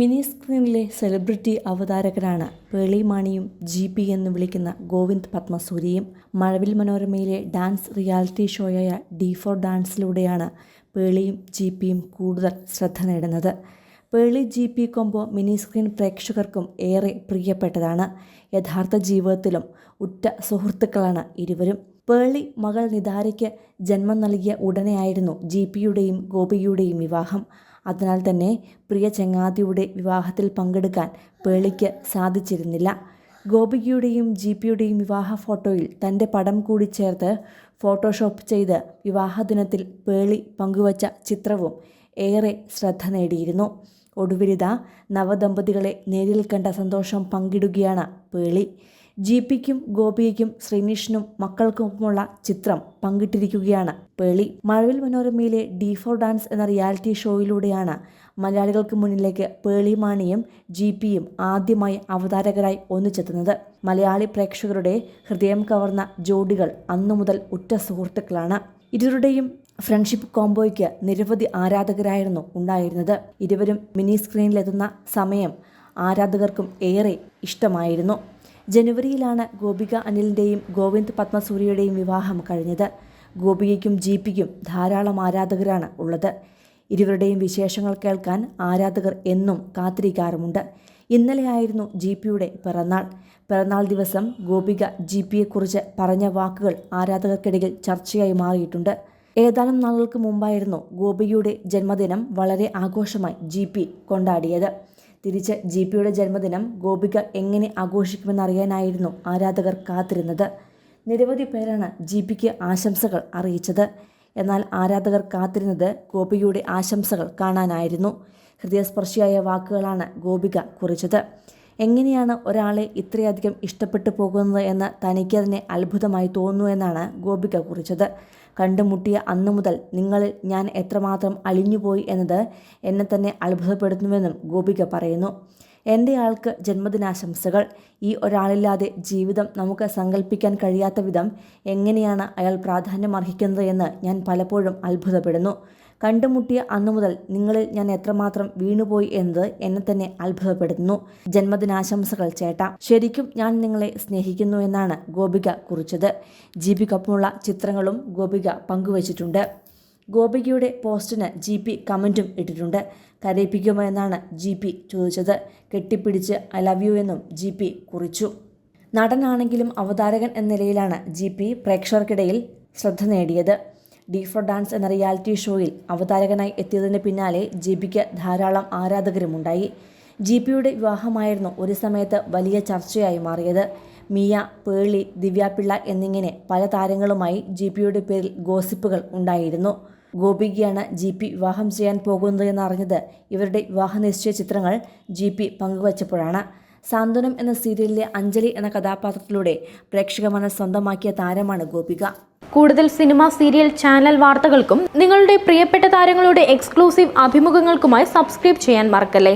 Mini സ്ക്രീനിലെ celebrity അവതാരകരാണ് പേളി മാണിയും ജി പി എന്ന് വിളിക്കുന്ന ഗോവിന്ദ് പത്മസൂരിയും. മഴവിൽ മനോരമയിലെ ഡാൻസ് റിയാലിറ്റി ഷോയായ ഡി ഫോർ ഡാൻസിലൂടെയാണ് പേളിയും ജി പിയും കൂടുതൽ ശ്രദ്ധ നേടുന്നത്. Pearle G P combo mini screen പ്രേക്ഷകർക്കും ഏറെ പ്രിയപ്പെട്ടതാണ്. യഥാർത്ഥ ജീവിതത്തിലും ഉറ്റ സുഹൃത്തുക്കളാണ് ഇരുവരും. പേളി മകൾ നിതാരയ്ക്ക് ജന്മം നൽകിയ ഉടനെയായിരുന്നു ജി പിയുടെയും ഗോപിയുടെയും വിവാഹം. അതിനാൽ തന്നെ പ്രിയ ചങ്ങാതിയുടെ വിവാഹത്തിൽ പങ്കെടുക്കാൻ പേളിക്ക് സാധിച്ചിരുന്നില്ല. ഗോപികയുടെയും ജി പിയുടെയും വിവാഹ ഫോട്ടോയിൽ തന്റെ പടം കൂടി ചേർത്ത് ഫോട്ടോഷോപ്പ് ചെയ്ത് വിവാഹദിനത്തിൽ പേളി പങ്കുവച്ച ചിത്രവും ഏറെ ശ്രദ്ധ നേടിയിരുന്നു. ഒടുവിലിത നവദമ്പതികളെ നേരിൽ കണ്ട സന്തോഷം പങ്കിടുകയാണ് പേളി. ജി പിക്കും ഗോപിയയ്ക്കും ശ്രീനിഷിനും മക്കൾക്കുമൊപ്പമുള്ള ചിത്രം പങ്കിട്ടിരിക്കുകയാണ്. പേളി മഴവിൽ മനോരമയിലെ ഡി ഫോർ ഡാൻസ് എന്ന റിയാലിറ്റി ഷോയിലൂടെയാണ് മലയാളികൾക്ക് മുന്നിലേക്ക് പേളി മാണിയും ജി പിയും ആദ്യമായി അവതാരകരായി ഒന്നിച്ചെത്തുന്നത്. മലയാളി പ്രേക്ഷകരുടെ ഹൃദയം കവർന്ന ജോഡികൾ അന്നു മുതൽ ഉറ്റ സുഹൃത്തുക്കളാണ്. ഇരുവരുടെയും ഫ്രണ്ട്ഷിപ്പ് കോംബോയ്ക്ക് നിരവധി ആരാധകരായിരുന്നു ഉണ്ടായിരുന്നത്. ഇരുവരും മിനി സ്ക്രീനിലെത്തുന്ന സമയം ആരാധകർക്കും ഏറെ ഇഷ്ടമായിരുന്നു. ജനുവരിയിലാണ് ഗോപിക അനിലിന്റെയും ഗോവിന്ദ് പത്മസൂര്യയുടെയും വിവാഹം കഴിഞ്ഞത്. ഗോപികയ്ക്കും ജി പിക്കും ധാരാളം ആരാധകരാണ് ഉള്ളത്. ഇരുവരുടെയും വിശേഷങ്ങൾ കേൾക്കാൻ ആരാധകർ എന്നും കാത്തിരിക്കാറുമുണ്ട്. ഇന്നലെയായിരുന്നു ജി പിയുടെ പിറന്നാൾ. പിറന്നാൾ ദിവസം ഗോപിക ജി പിയെക്കുറിച്ച് പറഞ്ഞ വാക്കുകൾ ആരാധകർക്കിടയിൽ ചർച്ചയായി മാറിയിട്ടുണ്ട്. ഏതാനും നാളുകൾക്ക് മുമ്പായിരുന്നു ഗോപികയുടെ ജന്മദിനം വളരെ ആഘോഷമായി ജി കൊണ്ടാടിയത്. തിരിച്ച് ജി പിയുടെ ജന്മദിനം ഗോപിക എങ്ങനെ ആഘോഷിക്കുമെന്നറിയാനായിരുന്നു ആരാധകർ കാത്തിരുന്നത്. നിരവധി പേരാണ് ജി പിക്ക് ആശംസകൾ അറിയിച്ചത്. എന്നാൽ ആരാധകർ കാത്തിരുന്നത് ഗോപികയുടെ ആശംസകൾ കാണാനായിരുന്നു. ഹൃദയസ്പർശിയായ വാക്കുകളാണ് ഗോപിക കുറിച്ചത്. എങ്ങനെയാണ് ഒരാളെ ഇത്രയധികം ഇഷ്ടപ്പെട്ടു പോകുന്നത് എന്ന് തനിക്ക് തന്നെ അത്ഭുതമായി തോന്നുന്നു എന്നാണ് ഗോപിക കുറിച്ചത്. കണ്ടുമുട്ടിയ അന്നു മുതൽ നിങ്ങളിൽ ഞാൻ എത്രമാത്രം അലിഞ്ഞുപോയി എന്നത് എന്നെ തന്നെ അത്ഭുതപ്പെടുത്തുന്നുവെന്നും ഗോപിക പറയുന്നു. എന്റെ ആൾക്ക് ജന്മദിനാശംസകൾ. ഈ ഒരാളില്ലാതെ ജീവിതം നമുക്ക് സങ്കല്പിക്കാൻ കഴിയാത്ത വിധം എങ്ങനെയാണ് അയാൾ പ്രാധാന്യം അർഹിക്കുന്നത് എന്ന് ഞാൻ പലപ്പോഴും അത്ഭുതപ്പെടുന്നു. കണ്ടുമുട്ടിയ അന്നു മുതൽ നിങ്ങളിൽ ഞാൻ എത്രമാത്രം വീണുപോയി എന്നത് എന്നെ തന്നെ അത്ഭുതപ്പെടുത്തുന്നു. ജന്മദിനാശംസകൾ ചേട്ട. ശരിക്കും ഞാൻ നിങ്ങളെ സ്നേഹിക്കുന്നു എന്നാണ് ഗോപിക കുറിച്ചത്. ജിപിക്കൊപ്പമുള്ള ചിത്രങ്ങളും ഗോപിക പങ്കുവച്ചിട്ടുണ്ട്. ഗോപികയുടെ പോസ്റ്റിന് ജി പി കമന്റും ഇട്ടിട്ടുണ്ട്. കരയിപ്പിക്കുമോ എന്നാണ് ജി പി ചോദിച്ചത്. കെട്ടിപ്പിടിച്ച് ഐ ലവ് യു എന്നും ജി പി കുറിച്ചു. നടനാണെങ്കിലും അവതാരകൻ എന്ന നിലയിലാണ് ജി പി പ്രേക്ഷകർക്കിടയിൽ ശ്രദ്ധ നേടിയത്. ഡി ഫോർ ഡാൻസ് എന്ന റിയാലിറ്റി ഷോയിൽ അവതാരകനായി എത്തിയതിന് പിന്നാലെ ജി പിക്ക് ധാരാളം ആരാധകരുമുണ്ടായി. ജി പിയുടെ വിവാഹമായിരുന്നു ഒരു സമയത്ത് വലിയ ചർച്ചയായി മാറിയത്. മിയ പേളി ദിവ്യാപിള്ള എന്നിങ്ങനെ പല താരങ്ങളുമായി ജി പിയുടെ പേരിൽ ഗോസിപ്പുകൾ ഉണ്ടായിരുന്നു. ഗോപികയാണ് ജി പി വിവാഹം ചെയ്യാൻ പോകുന്നത് എന്നറിഞ്ഞത് ഇവരുടെ വിവാഹ നിശ്ചയ ചിത്രങ്ങൾ ജി പി പങ്കുവച്ചപ്പോഴാണ്. സാന്ത്വനം എന്ന സീരിയലിലെ അഞ്ജലി എന്ന കഥാപാത്രത്തിലൂടെ പ്രേക്ഷക മനസ് സ്വന്തമാക്കിയ താരമാണ് ഗോപിക. കൂടുതൽ സിനിമ സീരിയൽ ചാനൽ വാർത്തകൾക്കും നിങ്ങളുടെ പ്രിയപ്പെട്ട താരങ്ങളുടെ എക്സ്ക്ലൂസീവ് അഭിമുഖങ്ങൾക്കുമായി സബ്സ്ക്രൈബ് ചെയ്യാൻ മറക്കല്ലേ?